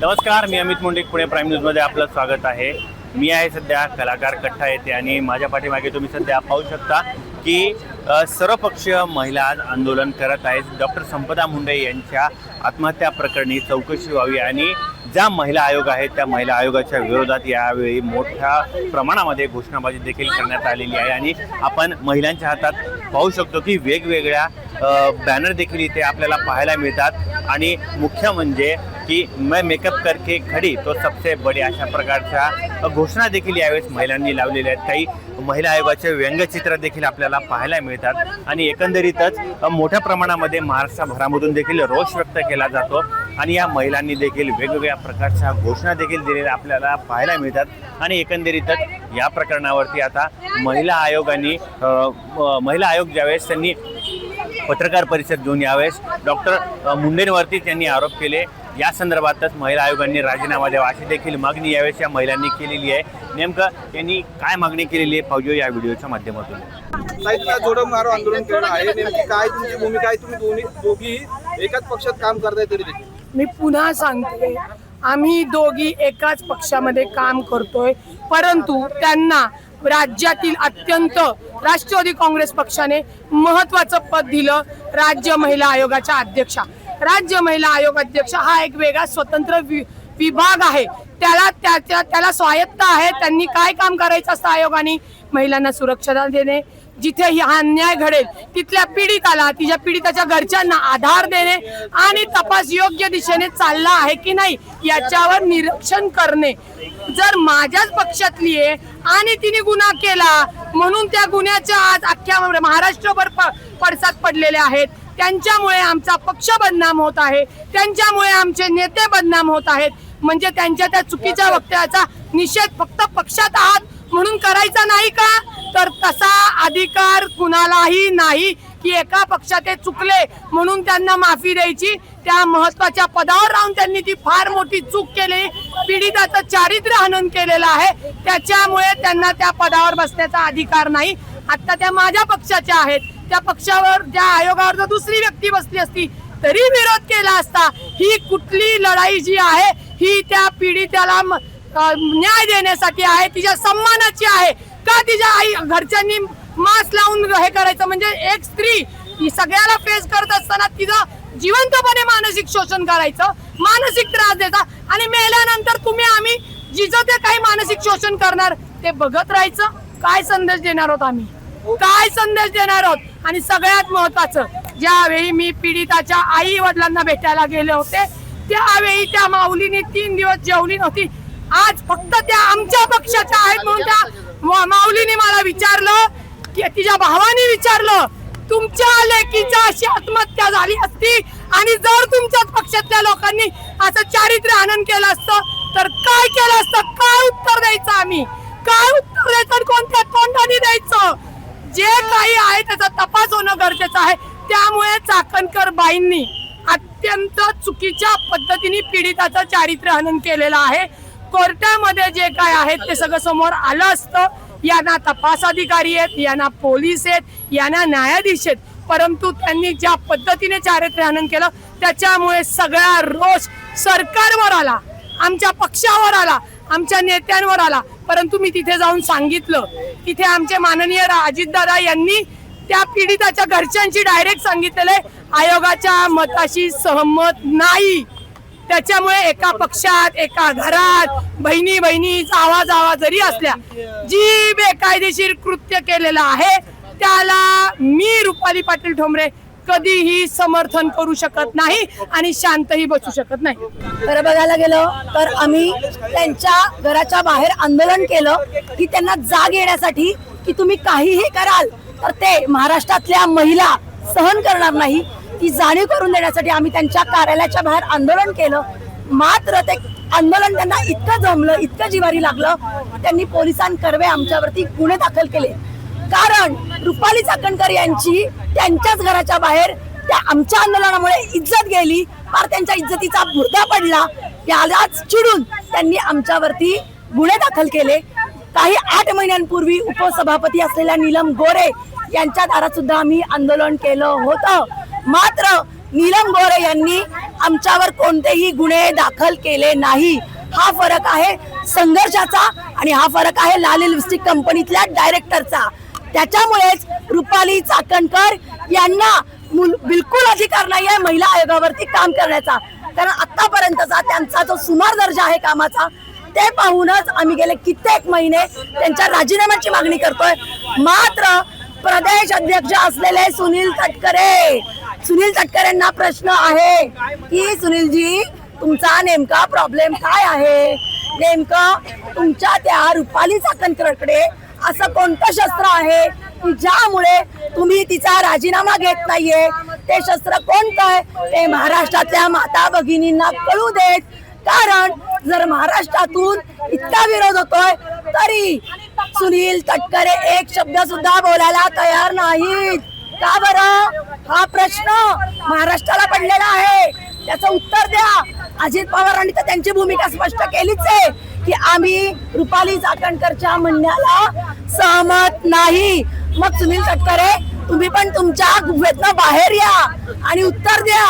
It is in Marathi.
नमस्कार मी अमित मुंडे पुणे प्राईम न्यूजमध्ये आपलं स्वागत आहे. मी आहे सध्या कलाकार कट्टा येथे आणि माझ्या पाठीमागे तुम्ही सध्या पाहू शकता की सर्वपक्षीय महिला आज आंदोलन करत आहेत. डॉक्टर संपदा मुंडे यांच्या आत्महत्या प्रकरणी चौकशी व्हावी आणि ज्या महिला आयोग आहेत त्या महिला आयोगाच्या विरोधात यावेळी मोठ्या प्रमाणामध्ये घोषणाबाजी देखील करण्यात आलेली आहे आणि आपण महिलांच्या हातात पाहू शकतो की वेगवेगळ्या बॅनर देखील इथे आपल्याला पाहायला मिळतात. आणि मुख्य म्हणजे की मैं मेकअप करके खडी तो सबसे बडी अशा प्रकारच्या घोषणा देखील यावेळेस महिलांनी लावलेल्या आहेत. काही महिला आयोगाचे व्यंगचित्र देखील आपल्याला पाहायला मिळतात. आणि एकंदरीतच मोठ्या प्रमाणामध्ये महाराष्ट्रभरामधून देखील रोष व्यक्त केला जातो. आणि या महिलांनी देखील वेगवेगळ्या प्रकारच्या घोषणा देखील दिलेल्या आपल्याला पाहायला मिळतात. आणि एकंदरीतच या प्रकरणावरती आता महिला आयोगाने महिला आयोग ज्यावेळेस त्यांनी पत्रकार परिषद घेऊन यावेळेस डॉक्टर मुंडेंवरती त्यांनी आरोप केले. या संदर्भातच महिला आयोगांनी राजीनामा द्यावा अशी देखील मागणी यावेळेस या महिलांनी केलेली आहे. नेमकं त्यांनी काय मागणी केलेली आहे? पाहूया या व्हिडिओच्या माध्यमातून. साहित्य जोडो मारो आंदोलन केलं आहे. नेमकी काय तुमची भूमिका आहे? तुम्ही दोन्ही दोघी एकाच पक्षात काम करताय तरी देखील. मी पुन्हा सांगते आम्ही दोघी एकाच पक्षामध्ये काम करतोय. परंतु त्यांना राज्यातील अत्यंत राष्ट्रवादी काँग्रेस पक्षाने महत्वाचं पद दिलं राज्य महिला आयोगाच्या अध्यक्षा. राज्य महिला आयोग अध्यक्ष हा एक वेगळा स्वतंत्र वि- विभाग आहे. त्याला त्याच्या त्याला स्वायत्त आहे. त्यांनी काय काम करायचं असतं आयोगाने? महिलांना सुरक्षा देणे. जिथे हा अन्याय घडेल तिथल्या पीडिताला तिच्या पीडिताच्या घरच्यांना आधार देणे आणि तपास योग्य दिशेने चालला आहे की नाही याच्यावर निरीक्षण करणे. जर माझ्याच पक्षातली आहे आणि तिने गुन्हा केला म्हणून त्या गुन्ह्याच्या आज अख्ख्या महाराष्ट्रभर प- पडसाद पडलेले आहेत. त्यांच्यामुळे आमचा पक्ष बदनाम होत आहे. त्यांच्यामुळे आमचे नेते बदनाम होत आहेत. म्हणजे त्यांच्या त्या चुकीच्या वक्तव्याचा निषेध फक्त पक्षात आहात म्हणून करायचा नाही का? तर तसा अधिकार कुणालाही नाही की एका पक्षात ते चुकले म्हणून त्यांना माफी द्यायची. त्या महत्त्वाच्या पदावर राहून त्यांनी ती फार मोठी चूक केली. पीडिताचं चारित्र्य हनन केलेलं आहे. त्याच्यामुळे त्यांना त्या पदावर बसण्याचा अधिकार नाही. आता त्या माझ्या पक्षाच्या आहेत. त्या पक्षावर त्या आयोगावर जर दुसरी व्यक्ती बसली असती तरी विरोध केला असता ही कुठली लढाई जी आहे ही त्या पीडित्याला न्याय देण्यासाठी आहे तिच्या सन्मानाची आहे का तिच्या आई घरच्यांनी मास्क लावून हे करायचं? म्हणजे एक स्त्री सगळ्याला फेस करत असताना तिचं जिवंतपणे मानसिक शोषण करायचं मानसिक त्रास द्यायचा आणि मेल्यानंतर तुम्ही आम्ही जिचं ते काही मानसिक शोषण करणार ते बघत राहायचं. काय संदेश देणार आहोत आम्ही? काय संदेश देणार आहोत? आणि सगळ्यात महत्वाचं ज्यावेळी मी पीडिताच्या आई वडिलांना भेटायला गेले होते त्यावेळी त्या माऊलीने तीन दिवस जेवली नव्हती. आज फक्त त्या आमच्या पक्षाच्या आहेत म्हणून त्या माऊलीने मला विचारलं की तिच्या भावाने विचारलं तुमच्या लेकीच्या अशी आत्महत्या झाली असती आणि जर तुमच्याच पक्षातल्या लोकांनी असं चारित्र्य आनंद केलं असतं तर काय केलं असतं? काय उत्तर द्यायचं आम्ही? काय उत्तर द्यायचं कोणत्या तोंडाने द्यायचं? जे काही आहे त्याचा तपास होणं गरजेचं आहे. त्यामुळे चाकणकर बाईंनी अत्यंत चुकीच्या पद्धतीने पीडिताचं चारित्र्य हनन केलेलं आहे. कोर्टामध्ये जे काय आहे ते सगळं समोर आलं असतं. यांना तपास अधिकारी आहेत यांना पोलीस आहेत यांना न्यायाधीश आहेत. परंतु त्यांनी ज्या पद्धतीने चारित्र्य हनन केलं त्याच्यामुळे सगळा रोष सरकारवर आला आमच्या पक्षावर आला आमच्या नेत्यांवर आला. परंतु मी तिथे जाऊन सांगितलं. तिथे आमचे माननीय अजितदादा यांनी त्या पीडिताच्या घरच्यांशी डायरेक्ट सांगितलेलं आहे आयोगाच्या मताशी सहमत नाही. त्याच्यामुळे एका पक्षात एका घरात बहिणी बहिणीचा आवाज आवाज जरी असल्या जी बेकायदेशीर कृत्य केलेलं आहे त्याला मी रुपाली पाटील ठोंबरे कधीही समर्थन करू शकत नाही आणि शांतही बसू शकत नाही. खरं बघायला गेलं तर आम्ही त्यांच्या घराच्या बाहेर आंदोलन केलं की त्यांना जाग येण्यासाठी की तुम्ही काहीही कराल तर ते महाराष्ट्रातल्या महिला सहन करणार नाही. ती जाणीव करून देण्यासाठी आम्ही त्यांच्या कार्यालयाच्या बाहेर आंदोलन केलं. मात्र ते आंदोलन त्यांना इतकं जमलं इतकं जिवारी लागलं की त्यांनी पोलिसांकर्वे आमच्यावरती गुन्हे दाखल केले. कारण रुपाली चाकणकर यांची त्यांच्याच घराच्या बाहेर त्या आमच्या आंदोलनामुळे इज्जत गेली. फार त्यांच्या इज्जतीचा मुर्दा पडला. त्यालाच चिडून त्यांनी आमच्यावरती गुन्हे दाखल केले. काही आठ महिन्यांपूर्वी उपसभापती असलेल्या नीलम गोरे यांच्या दारात सुद्धा आम्ही आंदोलन केलं होतं. मात्र नीलम गोरे यांनी आमच्यावर कोणतेही गुन्हे दाखल केले नाही. हा फरक आहे संघर्षाचा आणि हा फरक आहे लाल लिपस्टिक कंपनीतल्या डायरेक्टरचा त्याच्यामुळेच रुपाली चाकणकर यांना मुल- बिलकुल अधिकार नाही आहे महिला आयोगावरती काम करण्याचा. कारण आतापर्यंतचा त्यांचा जो सुमार दर्जा आहे कामाचा ते पाहूनच आम्ही गेले कित्येक महिने त्यांच्या राजीनाम्याची मागणी करतोय. मात्र प्रदेश अध्यक्ष असलेले सुनील तटकरे सुनील तटकरेंना प्रश्न आहे की सुनीलजी तुमचा नेमका प्रॉब्लेम काय आहे? नेमकं तुमच्या त्या रुपाली चाकणकरकडे असं कोणतं शस्त्र आहे की ज्यामुळे तुम्ही तिचा राजीनामा घेत नाहीये? ते शस्त्र कोणतं आहे? ते महाराष्ट्रातल्या माता भगिनींना कळू देत. कारण जर महाराष्ट्रातून इतका विरोध होतोय तरी सुनील तटकरे एक शब्द सुद्धा बोलायला तयार नाहीत. का बरं? हा प्रश्न महाराष्ट्राला पडलेला आहे. त्याचं उत्तर द्या. अजित पवारांनी तर त्यांची भूमिका स्पष्ट केलीच आहे. की आम्ही रुपाली चाकणकरच्या म्हणण्याला सहमत नाही. मग सुनील तटकरे तुम्ही पण तुमच्या गुफेतनं बाहेर या आणि उत्तर द्या.